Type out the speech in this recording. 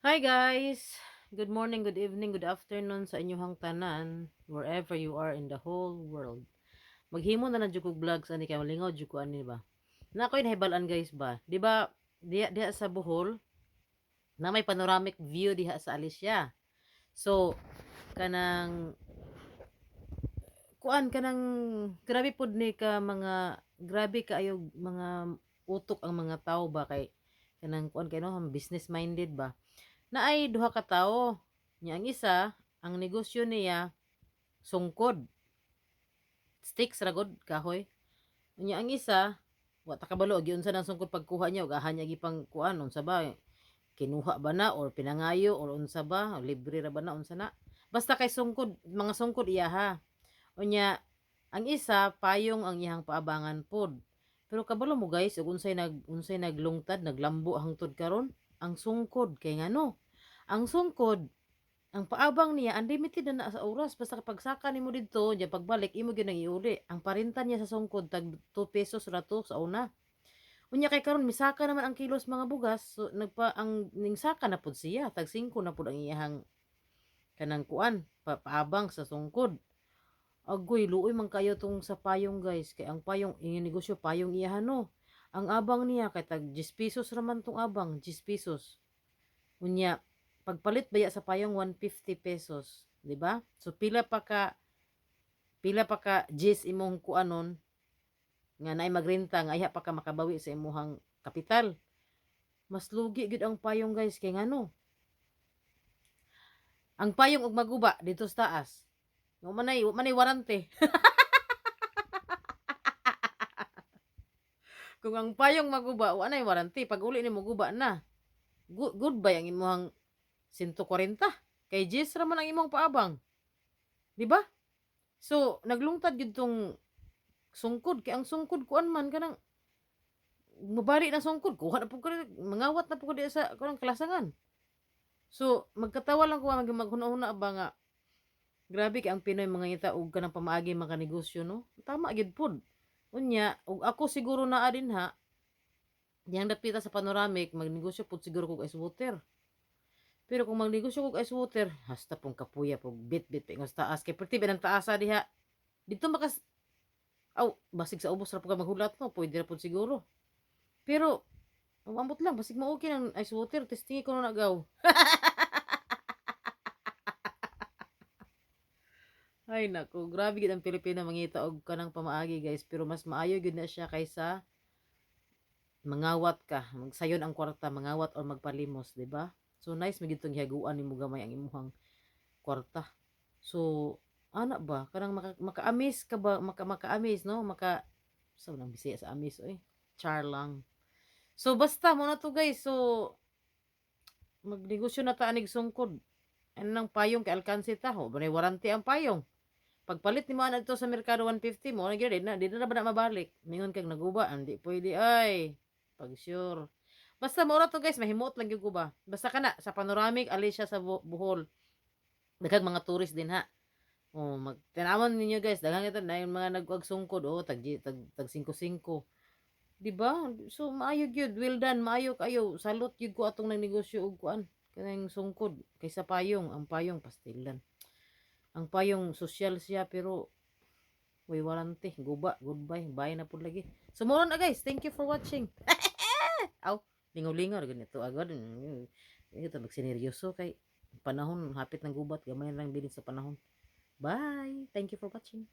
Hi guys! Good morning, good evening, good afternoon sa inyong tanan wherever you are in the whole world. Maghimo na ng jukog vlogs ani kay malingaw jud ko ani ba. Na ko'y nahibalan guys ba. Di ba diha diha sa Bohol na may panoramic view diha sa Alicia. So kanang kuan kanang grabe pud ni ka mga grabe kaayo mga utok ang mga tao ba kay kanang kuan kay no business minded ba na ay duha ka tawo. Nya ang isa, ang negosyo niya sungkod. Sticks ragod kahoy. Nya ang isa, wa ta kabalo giunsa nang sungkod pagkuha niya ug ahan niya gipang kuan unsa ba kinuha ba na or pinangayo or unsa ba libre ra ba na unsa na. Basta kay sungkod, mga sungkod iya ha. Unya ang isa payong ang iyang paabangan pod. Pero kabalo mo guys, ug unsay nag unsay naglungtad, naglambo hangtod karon ang sungkod kay ngano ang sungkod ang paabang niya unlimited na, na sa oras basta kapag saka nimo didto nya pagbalik imo gyud nang iuli ang parintan niya sa sungkod tag 2 pesos ra to sa una. Unya kay karon misaka naman ang kilos mga bugas. So nagpa ang ning saka na pud siya tag 5 na pud ang iyang kanang kuan pa, paabang sa sungkod. Agoy luoy man kayo tong sa payong guys kay ang payong iyang negosyo payong iyahan no? Ang abang niya kay tag 10 pesos raman tong abang, 10 pesos. Unya, pagpalit baya sa payong 150 pesos, di ba? So pila pa ka pila pa ka 10 imong kuanon nga naay magrenta nga iya pa ka makabawi sa imong kapital. Mas lugi gid ang payong guys kay ngano? Ang payong og maguba dito sa taas. Wa manay, manay warante. Kung ang payong maguba, wa nay warranty. Pag uli ni mo guba na. Good, goodbye ang imong 140. Kay Jess raman ang imong paabang. Di ba? So, naglungtad gid tong sungkod kay ang sungkod kuan man kanang mabali na sungkod kuha na pud mangawat na pud sa kanang klasangan. So, magkatawa lang ko mag maghuna-huna ba nga grabe kay ang Pinoy mga ngita og kanang pamaagi mga negosyo no. Tama gid pud. Unya, ug ako siguro naa din ha. Diyang dapita sa panoramic, magnegosyo pud siguro kog ice water. Pero kung magnegosyo kog ice water, hasta pong kapuya pog bit-bit ping taas kay perti ang taasa diha. Dito makas aw basig sa ubos ra pud maghulat no, pwede ra pud siguro. Pero Umabot lang, basig mo okay ng ice water, testingi ko na nagaw. Ay nako, grabe gid ang Pilipino mangita og kanang pamaagi guys, pero mas maayo gid na siya kaysa mangawat ka, magsayon ang kwarta, mangawat or magpalimos, di ba? So nice magid tong hiaguan nimo gamay ang imuhang kwarta. So ana ba? Kanang maka, maka-amis ka ba? Maka maka-amis no? Maka sa nang bisaya sa amis oy? Char lang. So basta mo na to guys. So magnegosyo na ta anig sungkod. Ano nang payong kay alkansi ta? Ho banay warranty ang payong. Pagpalit ni mo na ito sa merkado 150 mo, nagyari na, di na ba na mabalik. Mingon kag naguba, hindi pwede ay. Pag sure. Basta mura to guys, mahimot lang yung guba. Basta ka na, sa panoramic, ali siya sa Bohol. Daghang mga tourist din ha. Oh, mag tinamon ninyo guys, daghang ito na yung mga nagwagsungkod, oh, tag tag tag 55. Di ba? So maayo gyud, well done, maayo kayo. Salute gyud ko atong nagnegosyo og kuan. Kanang sungkod. Kaysa payong, ang payong pastilan ang payong social siya pero way warranty guba. Goodbye. Bye na pud lagi. So na guys. Thank you for watching. Aw lingaw-lingaw ganito. Agad ito magsineryoso kay panahon hapit ng gubat gamay lang bilin sa panahon. Bye! Thank you for watching